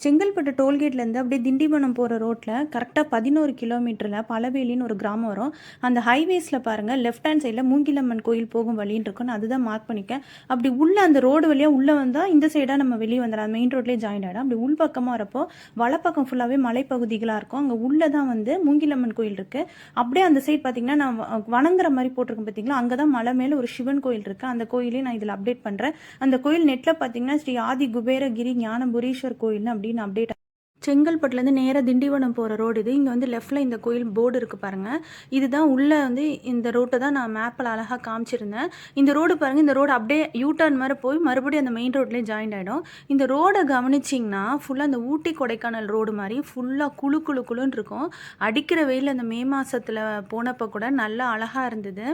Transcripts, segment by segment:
செங்கல்பட்டு டோல்கேட்லேருந்து அப்படியே திண்டிவனம் போகிற ரோட்டில் கரெக்டாக பதினோரு கிலோமீட்டரில் பலவேலின்னு ஒரு கிராமம் வரும். அந்த ஹைவேஸில் பாருங்கள் லெஃப்ட் ஹேண்ட் சைடில் மூங்கிலம்மன் கோயில் போகும் வழின்னு இருக்கும் அதுதான் மார்க் பண்ணிக்கேன் அப்படி உள்ளே அந்த ரோடு வழியாக உள்ளே வந்தால் இந்த சைடாக நம்ம வெளியே வந்துடலாம். மெயின் ரோட்லேயே ஜாயின் ஆகிடும் அப்படி உள் பக்கமாக வரப்போ வலப்பக்கம் ஃபுல்லாகவே மலைப்பகுதிகளாக இருக்கும். அங்கே உள்ளே தான் வந்து மூங்கிலம்மன் கோயில் இருக்குது அப்படியே அந்த சைடு பார்த்தீங்கன்னா நான் வ- வணங்குற மாதிரி போட்டிருக்கேன் பார்த்தீங்களா அங்கே தான் மலை மேலே ஒரு சிவன் கோயில் இருக்குது அந்த கோயிலையும் நான் இதில் அப்டேட் பண்ணுறேன் அந்த கோயில் நெட்டில் பார்த்தீங்கன்னா ஸ்ரீ ஆதி குபேரகிரி ஞானபுரீஸ்வர் கோயில்னு அப்படின்னு அப்டேட் செங்கல்பட்டுலேருந்து நேராக திண்டிவனம் போகிற ரோடு இது. இங்கே வந்து லெஃப்டில் இந்த கோயில் போர்டு இருக்குது பாருங்கள் இதுதான் உள்ளே வந்து இந்த ரோட்டை தான் நான் மேப்பில் அழகாக காமிச்சிருந்தேன். இந்த ரோடு பாருங்கள் இந்த ரோடு அப்படியே யூ டர்ன் மாதிரி போய் மறுபடியும் அந்த மெயின் ரோட்லேயே ஜாயின் ஆகிடும் இந்த ரோடை கவனிச்சிங்கன்னா ஃபுல்லாக அந்த ஊட்டி கொடைக்கானல் ரோடு மாதிரி ஃபுல்லாக குழு குழு குளுன்னு இருக்கும். அடிக்கிற வெயில் அந்த மே மாதத்தில் போனப்போ கூட நல்லா அழகாக இருந்தது.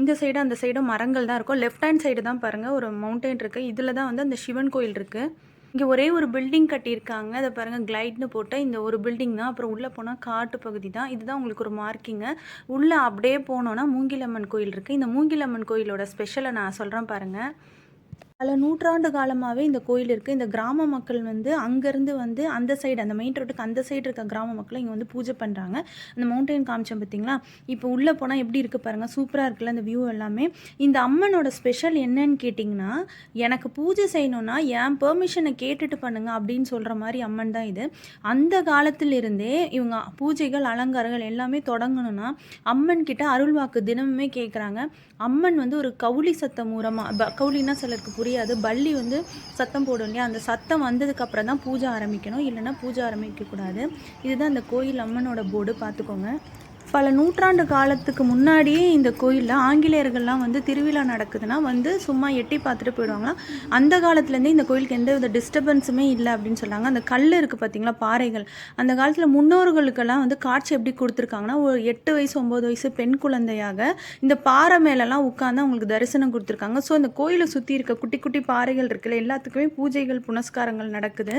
இந்த சைடு அந்த சைடும் மரங்கள் தான் இருக்கும். லெஃப்ட் ஹேண்ட் சைடு தான் பாருங்கள் ஒரு மவுண்டைன் இருக்குது இதில் தான் வந்து அந்த சிவன் கோயில் இருக்குது இங்கே ஒரே ஒரு பில்டிங் கட்டியிருக்காங்க. அதை பாருங்கள் கிளைட்னு போட்ட இந்த ஒரு பில்டிங் தான். அப்புறம் உள்ளே போனால் காட்டு பகுதி தான். இதுதான் உங்களுக்கு ஒரு மார்க்கிங்கு உள்ளே அப்படியே போனோன்னா மூங்கிலம்மன் கோயில் இருக்குது இந்த மூங்கிலம்மன் கோயிலோட ஸ்பெஷலை நான் சொல்கிறேன் பாருங்கள் பல நூற்றாண்டு காலமாகவே இந்த கோயில் இருக்குது இந்த கிராம மக்கள் வந்து அங்கேருந்து வந்து அந்த சைடு அந்த மெயின் ரோட்டுக்கு அந்த சைடு இருக்க கிராம மக்கள் இங்கே வந்து பூஜை பண்ணுறாங்க அந்த மவுண்டைன் காமிச்சோம் பார்த்தீங்களா இப்போ உள்ளே போனால் எப்படி இருக்குது பாருங்கள் சூப்பராக இருக்குல்ல அந்த வியூ எல்லாமே. இந்த அம்மனோட ஸ்பெஷல் என்னன்னு கேட்டிங்கன்னா எனக்கு பூஜை செய்யணும்னா என் பெர்மிஷனை கேட்டுட்டு பண்ணுங்கள் அப்படின்னு சொல்கிற மாதிரி அம்மன் தான் இது. அந்த காலத்திலிருந்தே இவங்க பூஜைகள் அலங்காரங்கள் எல்லாமே தொடங்கணும்னா அம்மன் கிட்ட அருள்வாக்கு தினமுமே கேட்குறாங்க அம்மன் வந்து ஒரு கவுளி சத்தம் மூலமாக ப கவுளின்னா சிலருக்கு புரியாது பள்ளி வந்து சத்தம் போடும் இல்லையா? அந்த சத்தம் வந்ததுக்கு அப்புறம் தான் பூஜை ஆரம்பிக்கணும். இல்லைன்னா பூஜை ஆரம்பிக்கக்கூடாது இதுதான் அந்த கோயில் அம்மனோட போர்டு. பார்த்துக்கோங்க. பல நூற்றாண்டு காலத்துக்கு முன்னாடியே இந்த கோயிலில் ஆங்கிலேயர்கள்லாம் வந்து திருவிழா நடக்குதுன்னா வந்து சும்மா எட்டி பார்த்துட்டு போயிடுவாங்களாம் அந்த காலத்துலேருந்தே இந்த கோயிலுக்கு எந்த வித டிஸ்டர்பன்ஸுமே இல்லை அப்படின்னு சொன்னாங்க அந்த கல் இருக்குது பார்த்தீங்களா பாறைகள். அந்த காலத்தில் முன்னோர்களுக்கெல்லாம் வந்து காட்சி எப்படி கொடுத்துருக்காங்கன்னா ஒரு எட்டு வயசு ஒம்பது வயசு பெண் குழந்தையாக இந்த பாறை மேலெல்லாம் உட்காந்து அவங்களுக்கு தரிசனம் கொடுத்துருக்காங்க. ஸோ அந்த கோயிலை சுற்றி இருக்க குட்டி குட்டி பாறைகள் இருக்குல்ல எல்லாத்துக்குமே பூஜைகள் புனஸ்காரங்கள் நடக்குது.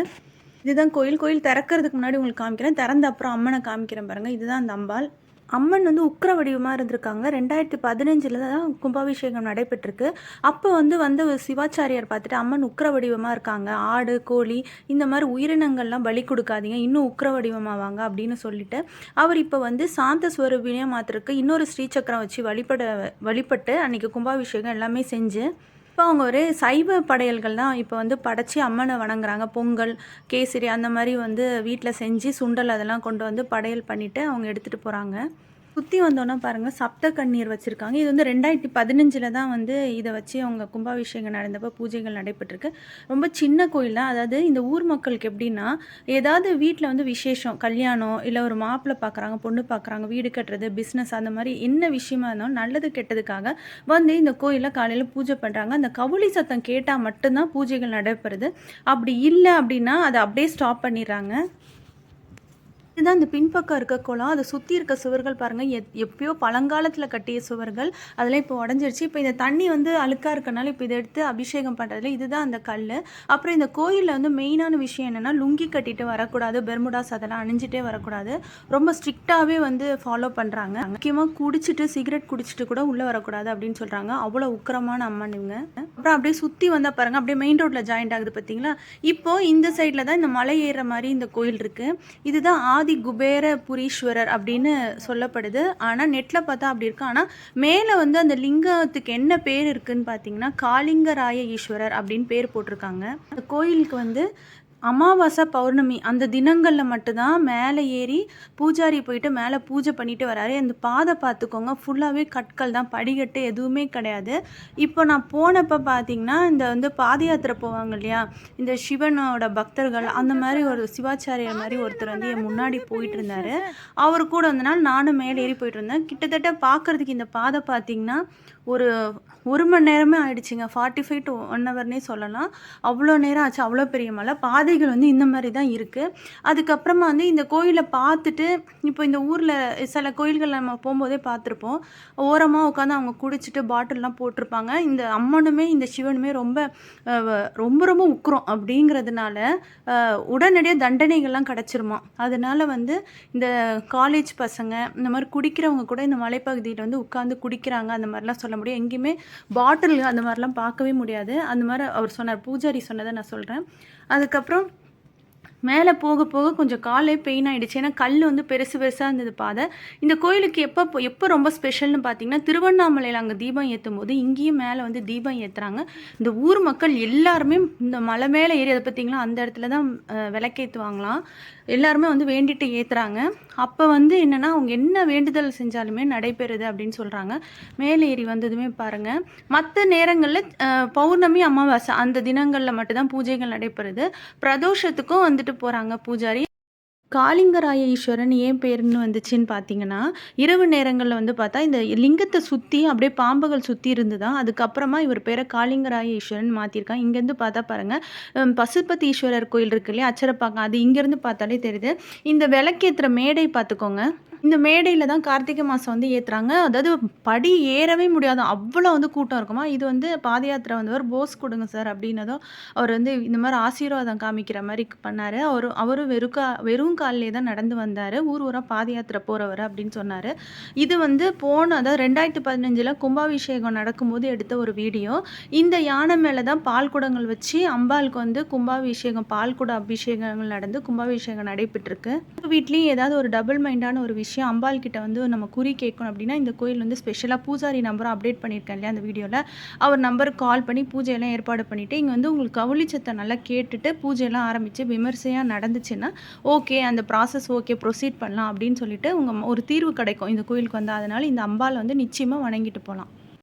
இதுதான் கோயில். கோயில் திறக்கிறதுக்கு முன்னாடி உங்களுக்கு காமிக்கிறேன். திறந்த அப்புறம் அம்மனை காமிக்கிறேன் பாருங்கள் இதுதான் அந்த அம்பாள். அம்மன் வந்து உக்கிர வடிவமாக இருந்திருக்காங்க. ரெண்டாயிரத்தி பதினஞ்சில் தான் கும்பாபிஷேகம் நடைபெற்றிருக்கு. அப்போ வந்து வந்து ஒரு சிவாச்சாரியார் பார்த்துட்டு அம்மன் உக்ர வடிவமாக இருக்காங்க. ஆடு கோழி இந்த மாதிரி உயிரினங்கள்லாம் பலி கொடுக்காதீங்க. இன்னும் உக்கிர வடிவமாவாங்க அப்படின்னு சொல்லிட்டு அவர் இப்போ வந்து சாந்த ஸ்வரூபினியாக மாத்திருக்கு இன்னொரு ஸ்ரீசக்கரம் வச்சு வழிபட வழிபட்டு அன்றைக்கி கும்பாபிஷேகம் எல்லாமே செஞ்சு இப்போ அவங்க ஒரு சைவ படையல்கள் தான் இப்போ வந்து படைச்சி அம்மனை வணங்குறாங்க. பொங்கல் கேசரி அந்த மாதிரி வந்து வீட்டில் செஞ்சு சுண்டல் அதெல்லாம் கொண்டு வந்து படையல் பண்ணிவிட்டு அவங்க எடுத்துகிட்டு போகிறாங்க சுற்றி வந்தோன்னா பாருங்கள் சப்த கண்ணீர் வச்சுருக்காங்க. இது வந்து ரெண்டாயிரத்தி பதினஞ்சில் தான் வந்து இதை வச்சு அவங்க கும்பாபிஷேகம் நடந்தப்போ பூஜைகள் நடைபெற்றிருக்கு. ரொம்ப சின்ன கோயில் தான். அதாவது இந்த ஊர் மக்களுக்கு எப்படின்னா ஏதாவது வீட்டில் வந்து விசேஷம் கல்யாணம் இல்லை ஒரு மாப்பிள்ளை பார்க்குறாங்க பொண்ணு பார்க்குறாங்க வீடு கட்டுறது பிஸ்னஸ் அந்த மாதிரி என்ன விஷயமா இருந்தாலும் நல்லது கெட்டதுக்காக வந்து இந்த கோயிலில் காலையில் பூஜை பண்ணுறாங்க அந்த கவுளி சத்தம் கேட்டால் மட்டும்தான் பூஜைகள் நடைபெறுது. அப்படி இல்லை அப்படின்னா அதை அப்படியே ஸ்டாப் பண்ணிடுறாங்க. இதுதான் இந்த பின்பக்கம் இருக்க குளம் அதை சுற்றி இருக்க சுவர்கள் பாருங்கள் எத் எப்பயோ பழங்காலத்தில் கட்டிய சுவர்கள் அதெல்லாம் இப்போ உடஞ்சிருச்சு. இப்போ இந்த தண்ணி வந்து அழுக்காக இருக்கனால இப்போ இதை எடுத்து அபிஷேகம் பண்ணுறதுல இதுதான் அந்த கல் அப்புறம் இந்த கோயிலில் வந்து மெயினான விஷயம் என்னென்னா லுங்கி கட்டிட்டு வரக்கூடாது பெர்முடாஸ் அதெல்லாம் அணிஞ்சிட்டே வரக்கூடாது. ரொம்ப ஸ்ட்ரிக்டாகவே வந்து ஃபாலோ பண்ணுறாங்க முக்கியமாக குடிச்சிட்டு சிகரெட் குடிச்சிட்டு கூட உள்ளே வரக்கூடாது அப்படின்னு சொல்கிறாங்க அவ்வளோ உக்கரமான அம்மன் இவங்க. அப்புறம் அப்படியே சுற்றி வந்தால் பாருங்கள் அப்படியே மெயின் ரோட்டில் ஜாயிண்ட் ஆகுது பார்த்தீங்களா இப்போ இந்த சைடில் தான் இந்த மலை ஏறுற மாதிரி இந்த கோயில் இருக்குது இதுதான் ஆதி குபேர புரீஸ்வரர் அப்படின்னு சொல்லப்படுது. ஆனால் நெட்டில் பார்த்தா அப்படி இருக்கு? ஆனால் மேலே வந்து அந்த லிங்கத்துக்கு என்ன பேர் இருக்குன்னு பார்த்தீங்கன்னா காளிங்கராய ஈஸ்வரர் அப்படின்னு பேர் போட்டிருக்காங்க. அந்த கோயிலுக்கு வந்து அமாவாசை பௌர்ணமி அந்த தினங்களில் மட்டும்தான் மேலே ஏறி பூஜாரி போயிட்டு மேலே பூஜை பண்ணிட்டு வராரு. அந்த பாதை பார்த்துக்கோங்க ஃபுல்லாகவே கற்கள் தான் படிக்கட்டு எதுவுமே கிடையாது. இப்போ நான் போனப்போ பார்த்தீங்கன்னா இந்த வந்து பாத யாத்திரை போவாங்க இல்லையா? இந்த சிவனோட பக்தர்கள் அந்த மாதிரி ஒரு சிவாச்சாரியர் மாதிரி ஒருத்தர் வந்து என் முன்னாடி போயிட்டு இருந்தார். அவர் கூட வந்தனால் நானும் மேலே ஏறி போயிட்டு இருந்தேன். கிட்டத்தட்ட பார்க்கறதுக்கு இந்த பாதை பார்த்தீங்கன்னா ஒரு ஒரு மணி நேரமே ஆயிடுச்சுங்க. ஃபார்ட்டி ஃபைவ் டு ஒன் ஹவர்னே சொல்லலாம். அவ்வளோ நேரம் ஆச்சு. அவ்வளோ பெரிய மலை. பாதைகள் வந்து இந்த மாதிரி தான் இருக்குது அதுக்கப்புறமா வந்து இந்த கோயிலை பார்த்துட்டு இப்போ இந்த ஊரில் சில கோயில்கள் நம்ம போகும்போதே பார்த்துருப்போம். ஓரமாக உட்காந்து அவங்க குடிச்சிட்டு பாட்டில்லாம் போட்டிருப்பாங்க. இந்த அம்மனுமே இந்த சிவனுமே ரொம்ப ரொம்ப ரொம்ப உக்குறோம் அப்படிங்கிறதுனால உடனடியாக தண்டனைகள்லாம் கிடச்சிருமா. அதனால வந்து இந்த காலேஜ் பசங்க இந்த மாதிரி குடிக்கிறவங்க கூட இந்த மலைப்பகுதியில் வந்து உட்காந்து குடிக்கிறாங்க. அந்த மாதிரிலாம் சொல்ல முடியும். எங்கேயுமே பாட்டில் அந்த மாதிரிலாம் பார்க்கவே முடியாது. அந்த மாதிரி அவர் சொன்னார் பூஜாரி சொன்னதை நான் சொல்கிறேன் அதுக்கப்புறம் மேலே போக போக கொஞ்சம் காலே பெயின் ஆகிடுச்சு ஏன்னா கல் வந்து பெருசு பெருசாக இருந்தது பாதை. இந்த கோயிலுக்கு எப்போ எப்போ ரொம்ப ஸ்பெஷல்னு பார்த்தீங்கன்னா திருவண்ணாமலையில் அங்கே தீபம் ஏற்றும் போது இங்கேயும் மேலே வந்து தீபம் ஏற்றுறாங்க இந்த ஊர் மக்கள் எல்லாருமே இந்த மலை மேலே ஏறி அதை பார்த்தீங்களா அந்த இடத்துல தான் விளக்கேற்றுவாங்களாம் எல்லாருமே வந்து வேண்டிட்டு ஏற்றுறாங்க அப்போ வந்து என்னென்னா அவங்க என்ன வேண்டுதல் செஞ்சாலுமே நடைபெறுது அப்படின்னு சொல்கிறாங்க மேலே ஏறி வந்ததுமே பாருங்கள் மற்ற நேரங்களில் பௌர்ணமி அமாவாசை அந்த தினங்களில் மட்டும்தான் பூஜைகள் நடைபெறுது. பிரதோஷத்துக்கும் வந்துட்டு போகிறாங்க பூஜாரி. காளிங்கராய ஈஸ்வரன் ஏன் பேருன்னு வந்துச்சுன்னு பார்த்தீங்கன்னா இரவு நேரங்களில் வந்து பார்த்தா இந்த லிங்கத்தை சுற்றி அப்படியே பாம்புகள் சுற்றி இருந்துதான். அதுக்கப்புறமா இவர் பேரை காளிங்கராய ஈஸ்வரன் மாற்றிருக்காங்க இங்கேருந்து பார்த்தா பாருங்கள் பசுபதி ஈஸ்வரர் கோயில் இருக்கு இல்லையா அச்சரப்பாக்கம். அது இங்கேருந்து பார்த்தாலே தெரியுது. இந்த விளக்கேற்றுற மேடை பார்த்துக்கோங்க. இந்த மேடையில் தான் கார்த்திகை மாதம் வந்து ஏற்றுறாங்க அதாவது படி ஏறவே முடியாது. அவ்வளோ வந்து கூட்டம் இருக்குமா? இது வந்து பாத யாத்திரை வந்தவர் போஸ் கொடுங்க சார் அப்படின்னதும் அவர் வந்து இந்த மாதிரி ஆசீர்வாதம் காமிக்கிற மாதிரி பண்ணார். அவர் அவரும் வெறும் கா வெறும் காலிலே தான் நடந்து வந்தார். ஊர் ஊராக பாத யாத்திரை போகிறவர் அப்படின்னு சொன்னார். இது வந்து போன அதாவது ரெண்டாயிரத்தி பதினஞ்சில் கும்பாபிஷேகம் நடக்கும்போது எடுத்த ஒரு வீடியோ. இந்த யானை மேலே தான் பால் குடங்கள் வச்சு அம்பாளுக்கு வந்து கும்பாபிஷேகம் பால் குட அபிஷேகங்கள் நடந்து கும்பாபிஷேகம் நடைபெற்றிருக்கு. வீட்லேயும் ஏதாவது ஒரு டபுள் மைண்டான ஒரு விஷயம் அம்பாள் கிட்ட வந்து நம்ம குறி கேட்கணும் அப்படின்னா இந்த கோயில் வந்து ஸ்பெஷலாக பூஜாரி நம்பரும் அப்டேட் பண்ணியிருக்கேன் இல்லையா அந்த வீடியோவில் அவர் நம்பருக்கு கால் பண்ணி பூஜையெல்லாம் ஏற்பாடு பண்ணிவிட்டு இங்கே வந்து உங்களுக்கு கவுளிச்சத்தை நல்லா கேட்டுட்டு பூஜையெல்லாம் ஆரம்பித்து விமர்சையாக நடந்துச்சுன்னா ஓகே அந்த ப்ராசஸ் ஓகே ப்ரொசீட் பண்ணலாம் அப்படின்னு சொல்லிட்டு உங்கள் ஒரு தீர்வு கிடைக்கும் இந்த கோயிலுக்கு வந்தால் அதனால் இந்த அம்பாளை வந்து நிச்சயமாக வணங்கிட்டு போகலாம்